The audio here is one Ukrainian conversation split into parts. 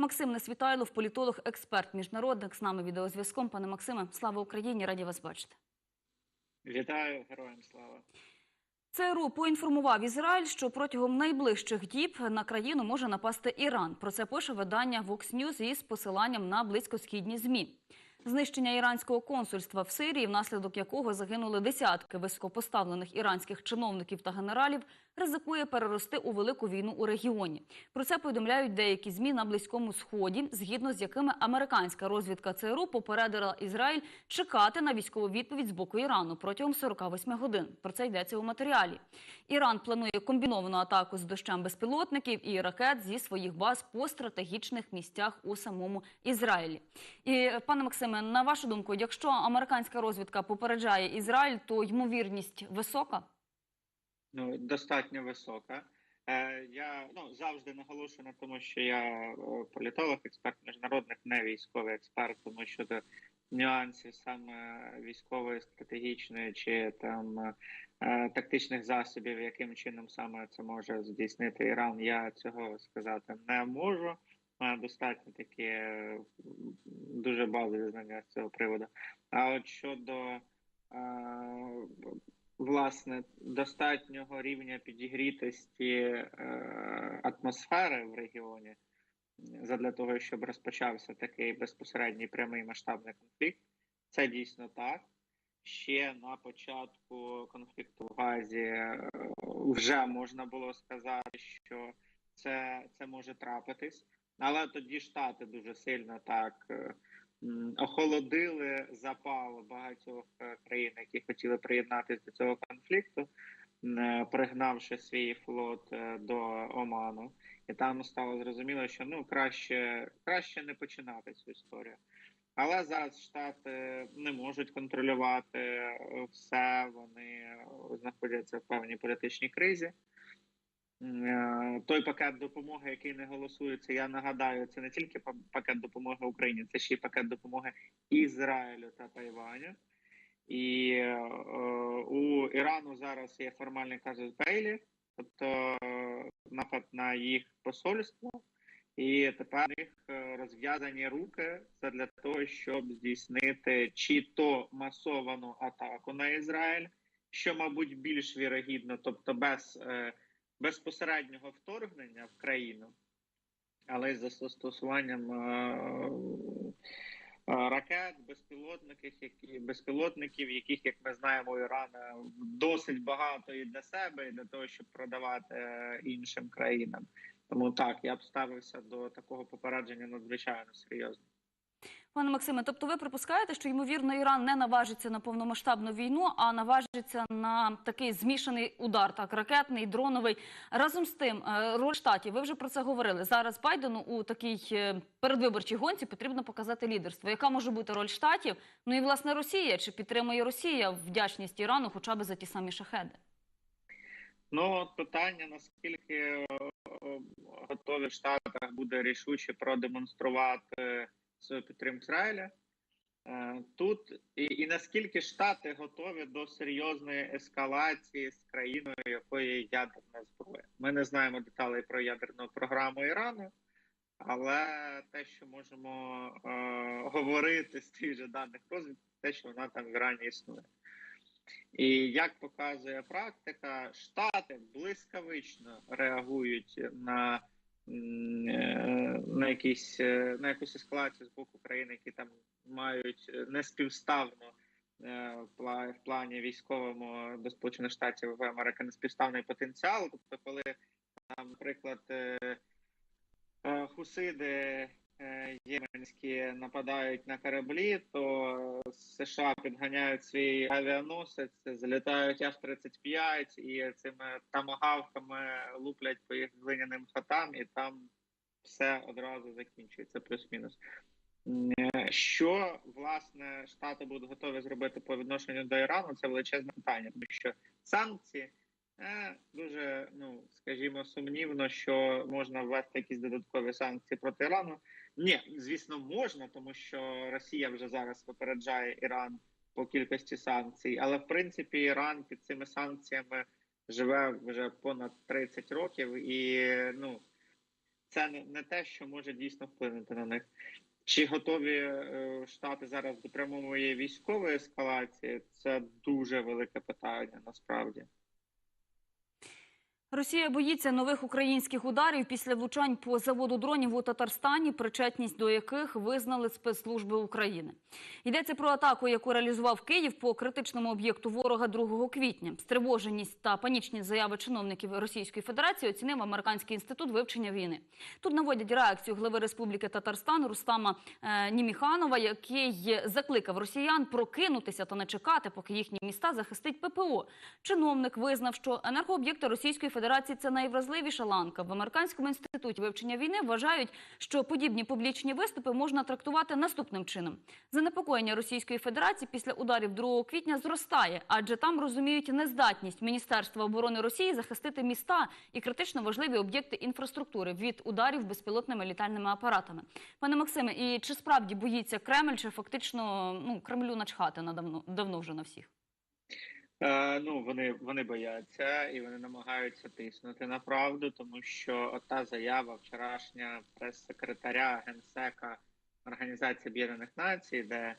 Максим Несвітайлов, політолог, експерт, міжнародник з нами відеозв'язком. Пане Максиме, слава Україні! Раді вас бачити. Вітаю, героям слава. ЦРУ поінформував Ізраїль, що протягом найближчих діб на країну може напасти Іран. Про це пише видання Vox News із посиланням на близькосхідні змі. Знищення іранського консульства в Сирії, внаслідок якого загинули десятки високопоставлених іранських чиновників та генералів, ризикує перерости у велику війну у регіоні. Про це повідомляють деякі змі на близькому сході, згідно з якими американська розвідка ЦРУ попередила Ізраїль чекати на військову відповідь з боку Ірану протягом 48 годин. Про це йдеться у матеріалі. Іран планує комбіновану атаку з дощем безпілотників і ракет зі своїх баз по стратегічних місцях у самому Ізраїлі. І пане Максиме, на вашу думку, якщо американська розвідка попереджає Ізраїль, то ймовірність висока? Ну, достатньо висока. Е, я ну, завжди наголошую на тому, що я політолог, експерт міжнародних, не військовий експерт, тому щодо нюансів саме військової, стратегічної чи там е, тактичних засобів, яким чином саме це може здійснити Іран, я цього сказати не можу. Маю достатньо такі е, дуже базові знання з цього приводу. А от щодо власне достатнього рівня підігрітості е, атмосфери в регіоні задля того, щоб розпочався такий безпосередній прямий масштабний конфлікт, це дійсно так. Ще на початку конфлікту в Газі е, вже можна було сказати, що це, це може трапитись, але тоді штати дуже сильно так. Охолодили запал багатьох е, країн, які хотіли приєднатися до цього конфлікту, е, пригнавши свій флот е, до Оману, і там стало зрозуміло, що ну краще, краще не починати цю історію. Але зараз штати не можуть контролювати все, вони знаходяться в певній політичній кризі. Е, Той пакет допомоги, який не голосується, я нагадаю, це не тільки пакет допомоги Україні, це ще й пакет допомоги Ізраїлю та Тайваню. І е, у Ірану зараз є формальний казус Бейлі, тобто е, напад на їх посольство, і тепер у них е, розв'язані руки для того, щоб здійснити чи то масовану атаку на Ізраїль, що, мабуть, більш вірогідно, тобто без е, безпосереднього вторгнення в країну, але з застосуванням е, е, ракет, безпілотників, які безпілотників, яких, як ми знаємо, у Ірана досить багато і для себе, і для того, щоб продавати е, іншим країнам. Тому так я б ставився до такого попередження надзвичайно серйозно. Пане Максиме, тобто ви припускаєте, що ймовірно Іран не наважиться на повномасштабну війну, а наважиться на такий змішаний удар, так ракетний, дроновий. Разом з тим, е, роль штатів. Ви вже про це говорили. Зараз Байдену у такій е, передвиборчій гонці потрібно показати лідерство. Яка може бути роль штатів? Ну і власне Росія чи підтримує Росія вдячність Ірану, хоча б за ті самі шахеди? Ну от питання наскільки е, готові в буде рішуче продемонструвати свою підтримку Ізраїля. Е, Тут і, і наскільки Штати готові до серйозної ескалації з країною, якої є ядерна зброя. Ми не знаємо деталей про ядерну програму Ірану, але те, що можемо е, говорити з тих же даних розвідки, те, що вона там в Ірані існує. І як показує практика, штати блискавично реагують на, на, якісь, е, на якусь ескалацію з боку країн, які там мають неспівставно е, в плані військовому до Сполучених Штатів Америки неспівставний потенціал. Тобто, коли наприклад, е, е, хусиди е, єменські нападають на кораблі, то США підганяють свій авіаносець, залітають F-35 і цими тамагавками луплять по їх глиняним хатам, і там все одразу закінчується, плюс-мінус. Е, Що власне Штати будуть готові зробити по відношенню до Ірану? Це величезне питання, тому що санкції е, дуже, ну скажімо, сумнівно, що можна ввести якісь додаткові санкції проти Ірану. Ні, звісно, можна, тому що Росія вже зараз попереджає Іран по кількості санкцій, але в принципі Іран під цими санкціями живе вже понад 30 років, і ну це не, те, що може дійсно вплинути на них. Чи готові е, Штати зараз до прямої військової ескалації? Це дуже велике питання насправді. Росія боїться нових українських ударів після влучань по заводу дронів у Татарстані, причетність до яких визнали спецслужби України. Йдеться про атаку, яку реалізував Київ по критичному об'єкту ворога 2 квітня. Стривоженість та панічні заяви чиновників Російської Федерації оцінив американський інститут вивчення війни. Тут наводять реакцію глави Республіки Татарстан Рустама е, Німіханова, який закликав росіян прокинутися та не чекати, поки їхні міста захистить ППО. Чиновник визнав, що енергооб'єкти Російської Федерації це найвразливіша ланка. В американському інституті вивчення війни вважають, що подібні публічні виступи можна трактувати наступним чином: занепокоєння Російської Федерації після ударів 2 квітня зростає, адже там розуміють нездатність Міністерства оборони Росії захистити міста і критично важливі об'єкти інфраструктури від ударів безпілотними літальними апаратами. Пане Максиме, і чи справді боїться Кремль, чи фактично ну Кремлю начхати на давно давно вже на всіх? Е, ну вони вони бояться і вони намагаються тиснути на правду, тому що та заява вчорашня прес-секретаря генсека Організації Об'єднаних Націй, де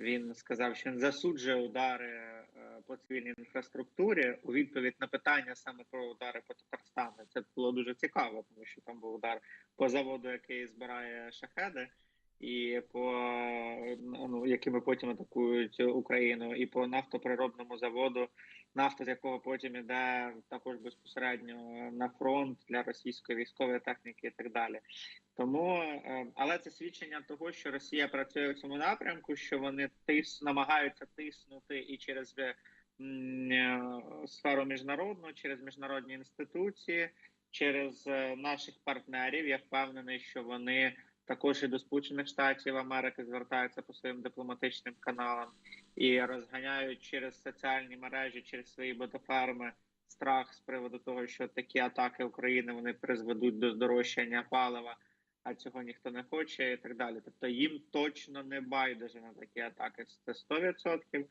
він сказав, що він засуджує удари е, по цивільній інфраструктурі у відповідь на питання саме про удари по Татарстану. Це було дуже цікаво, тому що там був удар по заводу, який збирає шахеди. І по ну, якими потім атакують Україну, і по нафтоприробному заводу, нафта з якого потім іде також безпосередньо на фронт для російської військової техніки, і так далі. Тому, е, але це свідчення того, що Росія працює в цьому напрямку, що вони тис намагаються тиснути і через е, сферу міжнародну, через міжнародні інституції, через е, наших партнерів. Я впевнений, що вони також і до Сполучених Штатів Америки звертаються по своїм дипломатичним каналам і розганяють через соціальні мережі, через свої ботоферми страх з приводу того, що такі атаки України вони призведуть до здорожчання палива, а цього ніхто не хоче, і так далі. Тобто їм точно не байдуже на такі атаки. Це 100%.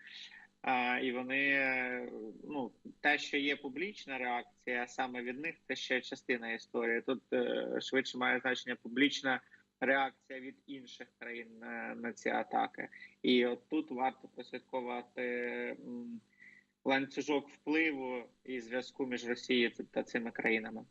А, і вони ну те, що є публічна реакція саме від них, це ще частина історії. Тут е, швидше має значення публічна реакція від інших країн на, на ці атаки. І от тут варто прослідкувати ланцюжок впливу і зв'язку між Росією та цими країнами.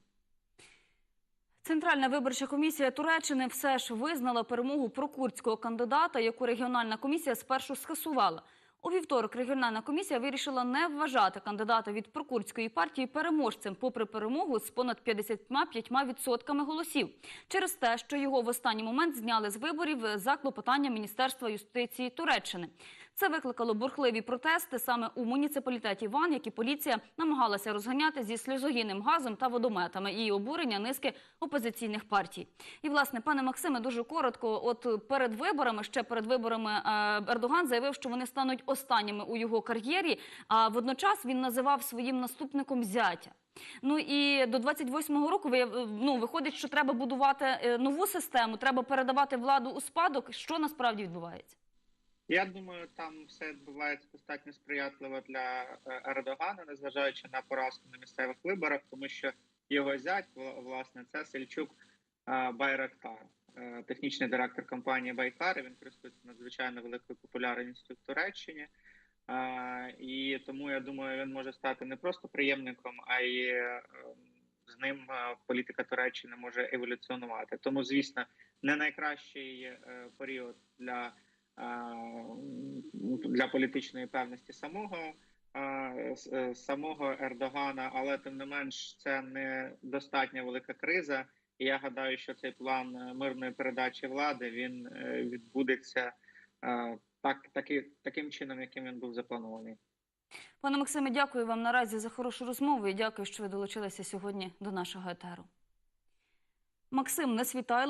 Центральна виборча комісія Туреччини все ж визнала перемогу прокурдського кандидата, яку регіональна комісія спершу скасувала. У вівторок регіональна комісія вирішила не вважати кандидата від прокурдської партії переможцем, попри перемогу з понад 55% голосів, через те, що його в останній момент зняли з виборів за клопотання Міністерства юстиції Туреччини. Це викликало бурхливі протести саме у муніципалітеті Ван, які поліція намагалася розганяти зі сльозогінним газом та водометами і обурення низки опозиційних партій. І власне, пане Максиме, дуже коротко. От перед виборами, ще перед виборами, е, Ердоган заявив, що вони стануть останніми у його кар'єрі. А водночас він називав своїм наступником зятя. Ну і до 28-го року ну, виходить, що треба будувати е, нову систему, треба передавати владу у спадок. Що насправді відбувається? Я думаю, там все відбувається достатньо сприятливо для Ердогана, незважаючи на поразку на місцевих виборах, тому що його зять, власне, це Сельчук Байрактар, технічний директор компанії Байкар. Він користується надзвичайно великою популярністю в Туреччині. І тому я думаю, він може стати не просто приємником, а й з ним політика Туреччини може еволюціонувати. Тому, звісно, не найкращий період для для політичної певності самого самого Ердогана, але тим не менш це не достатньо велика криза. І я гадаю, що цей план мирної передачі влади він відбудеться так, таки, таким чином, яким він був запланований. Пане Максиме, дякую вам наразі за хорошу розмову і дякую, що ви долучилися сьогодні до нашого етеру. Максим Несвітайло